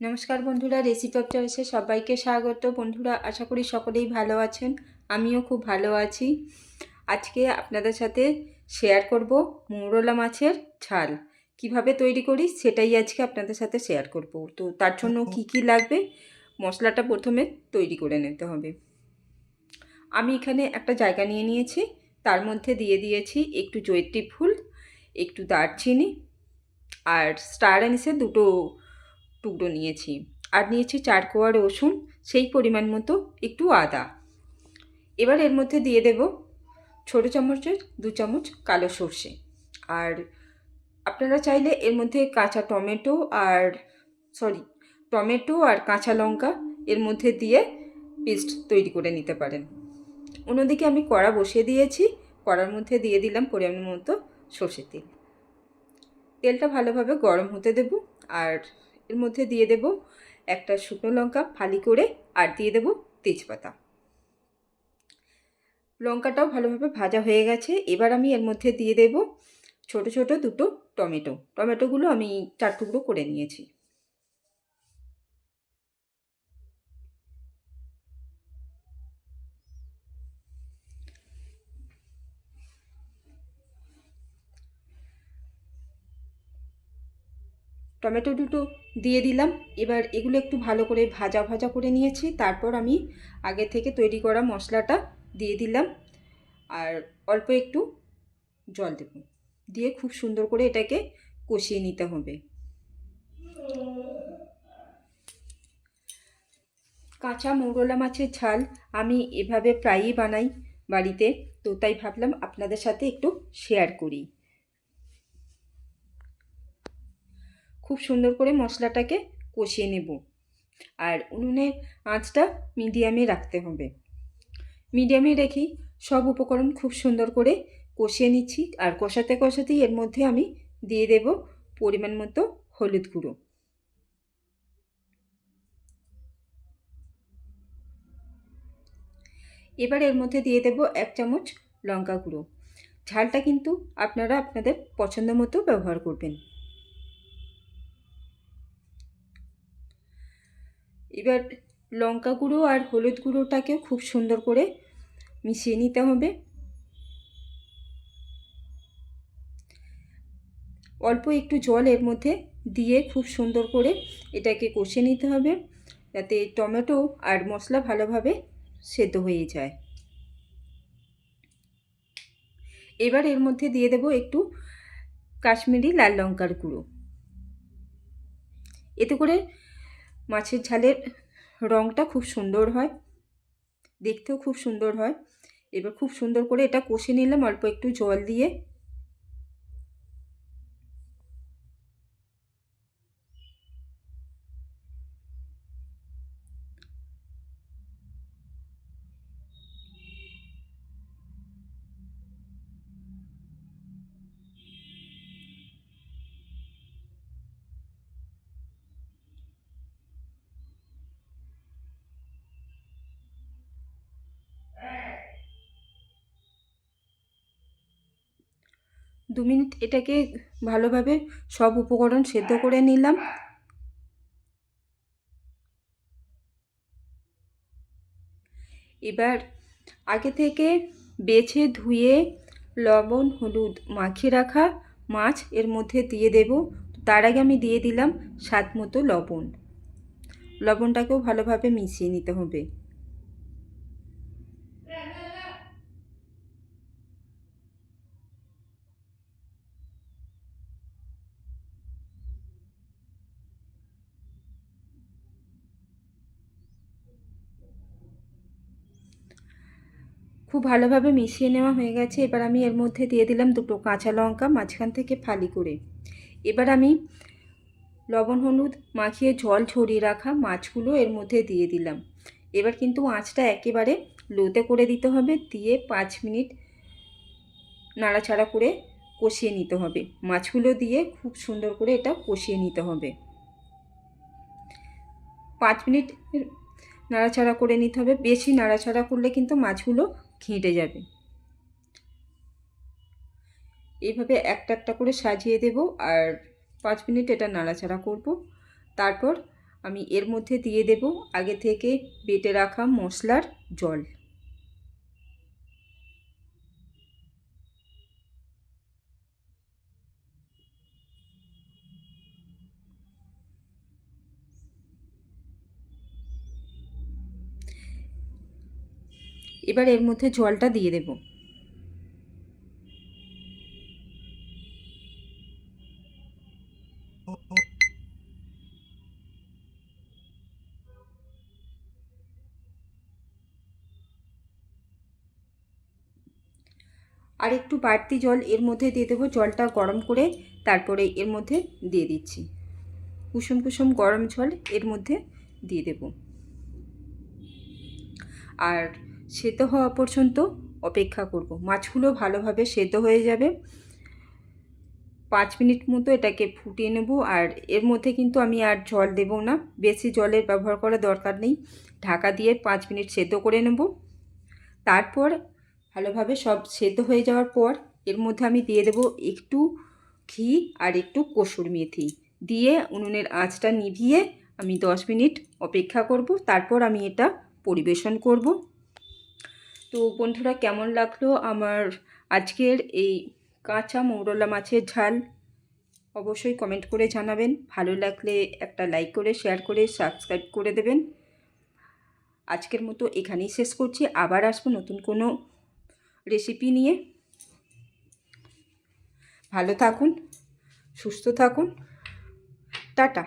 নমস্কার বন্ধুরা recipe of চয়েসে সবাইকে স্বাগত। বন্ধুরা আশা করি সকলেই ভালো আছেন। আমিও খুব ভালো আছি। আজকে আপনাদের সাথে শেয়ার করব মৌরলা মাছের ঝাল। কীভাবে তৈরি করি সেটাই আজকে আপনাদের সাথে শেয়ার করব। তো তার জন্য কি কি লাগবে মশলাটা প্রথমে তৈরি করে নিতে হবে। আমি এখানে একটা জায়গা নিয়ে নিয়েছি। তার মধ্যে দিয়ে দিয়েছি একটু জয়ত্রী ফুল একটু দারচিনি আর স্টার অ্যানিসের দুটো টুকরো নিয়েছি। আর নিয়েছি চার কোয়া রসুন, সেই পরিমাণ মতো একটু আদা। এবার এর মধ্যে দিয়ে দেব ছোটো চামচের দু চামচ কালো সর্ষে। আর আপনারা চাইলে এর মধ্যে কাঁচা টমেটো আর সরি টমেটো আর কাঁচা লঙ্কা এর মধ্যে দিয়ে পেস্ট তৈরি করে নিতে পারেন। অন্যদিকে আমি কড়া বসিয়ে দিয়েছি। কড়ার মধ্যে দিয়ে দিলাম পরিমাণ মতো সর্ষের তেল। তেলটা ভালোভাবে গরম হতে দেব। আর এর মধ্যে দিয়ে দেব একটা শুকনো লঙ্কা ফালি করে আর দিয়ে দেব তেজপাতা। লঙ্কাটাও ভালোভাবে ভাজা হয়ে গেছে। এবার আমি এর মধ্যে দিয়ে দেব ছোট ছোট দুটো টমেটো। টমেটোগুলো আমি চার টুকরো করে নিয়েছি। টমেটো দুটো দিয়ে দিলাম। এবার এগুলো একটু ভালো করে ভাজা ভাজা করে নিয়েছি। তারপর আমি আগে থেকে তৈরি করা মশলাটা দিয়ে দিলাম। আর অল্প একটু জল দেব। দিয়ে খুব সুন্দর করে এটাকে কষিয়ে নিতে হবে। কাঁচা মৌরলা মাছের ঝাল আমি এভাবে প্রায়ই বানাই বাড়িতে। তো তাই ভাবলাম আপনাদের সাথে একটু শেয়ার করি। খুব সুন্দর করে মশলাটাকে কষিয়ে নেব। আর উনুনের আঁচটা মিডিয়ামে রাখতে হবে। মিডিয়ামে রেখেই সব উপকরণ খুব সুন্দর করে কষিয়ে নিচ্ছি। আর কষাতে কষাতেই এর মধ্যে আমি দিয়ে দেব পরিমাণ মতো হলুদ গুঁড়ো। এবার এর মধ্যে দিয়ে দেব এক চামচ লঙ্কা গুঁড়ো। ঝালটা কিন্তু আপনারা আপনাদের পছন্দ মতো ব্যবহার করবেন। এবার লঙ্কা গুঁড়ো আর হলুদ গুঁড়োটাকেও খুব সুন্দর করে মিশিয়ে নিতে হবে। অল্প একটু জল এর মধ্যে দিয়ে খুব সুন্দর করে এটাকে কষে নিতে হবে যাতে টমেটো আর মশলা ভালোভাবে সেদ্ধ হয়ে যায়। এবার এর মধ্যে দিয়ে দেব একটু কাশ্মীরি লাল লঙ্কার গুঁড়ো। এতে করে মাছের ঝালের রঙটা খুব সুন্দর হয়। দেখতেও খুব সুন্দর হয়। এবার খুব সুন্দর করে এটা কষে নিলাম অল্প একটু জল দিয়ে। দু মিনিট এটাকে ভালোভাবে সব উপকরণ সেদ্ধ করে নিলাম। এবার আগে থেকে বেছে ধুয়ে লবণ, হলুদ মাখিয়ে রাখা মাছ এর মধ্যে দিয়ে দেব। তার আগে আমি দিয়ে দিলাম স্বাদ মতো লবণ। লবণটাকেও ভালোভাবে মিশিয়ে নিতে হবে। খুব ভালোভাবে মিশিয়ে নেওয়া হয়ে গেছে। এবার আমি এর মধ্যে দিয়ে দিলাম দুটো কাঁচা লঙ্কা, মাঝখান থেকে ফালি করে। এবার আমি লবণ, হলুদ মাখিয়ে জল ছড়িয়ে রাখা মাছগুলো এর মধ্যে দিয়ে দিলাম। এবার কিন্তু আঁচটা একেবারে লোতে করে দিতে হবে, দিয়ে পাঁচ মিনিট নাড়াচাড়া করে কষিয়ে নিতে হবে। মাছগুলো দিয়ে খুব সুন্দর করে এটা কষিয়ে নিতে হবে। পাঁচ মিনিট নাড়াচাড়া করে নিতে হবে। বেশি নাড়াচাড়া করলে কিন্তু মাছগুলো ঘেঁটে যাবে। এইভাবে একটা একটা করে সাজিয়ে দেব আর পাঁচ মিনিট এটা নাড়াচাড়া করব। তারপর আমি এর মধ্যে দিয়ে দেব আগে থেকে বেটে রাখা মশলার জল। এবার এর মধ্যে জলটা দিয়ে দেব। আর একটু বাড়তি জল এর মধ্যে দিয়ে দেবো। জলটা গরম করে তারপরে এর মধ্যে দিয়ে দিচ্ছি। কুসুম কুসুম গরম জল এর মধ্যে দিয়ে দেব। আর সেদ্ধ হওয়া পর্যন্ত অপেক্ষা করব। মাছগুলো ভালোভাবে সেদ্ধ হয়ে যাবে। পাঁচ মিনিট মতো এটাকে ফুটিয়ে নেব আর এর মধ্যে কিন্তু আমি আর জল দেব না। বেশি জলের ব্যবহার করা দরকার নেই। ঢাকা দিয়ে পাঁচ মিনিট সেদ্ধ করে নেব। তারপর ভালোভাবে সব সেদ্ধ হয়ে যাওয়ার পর এর মধ্যে আমি দিয়ে দেব একটু ঘি আর একটু কসুর মেথি। দিয়ে উনুনের আঁচটা নিভিয়ে আমি দশ মিনিট অপেক্ষা করব। তারপর আমি এটা পরিবেশন করব। তো বন্ধুরা, কেমন লাগল আমার আজকের এই কাঁচা মৌরলা মাছের ঝাল? অবশ্যই কমেন্ট করে জানাবেন। ভালো লাগলে একটা লাইক করে শেয়ার করে সাবস্ক্রাইব করে দেবেন। আজকের মতো এখানেই শেষ করছি। আবার আসব নতুন কোনো রেসিপি নিয়ে। ভালো থাকুন, সুস্থ থাকুন। টাটা।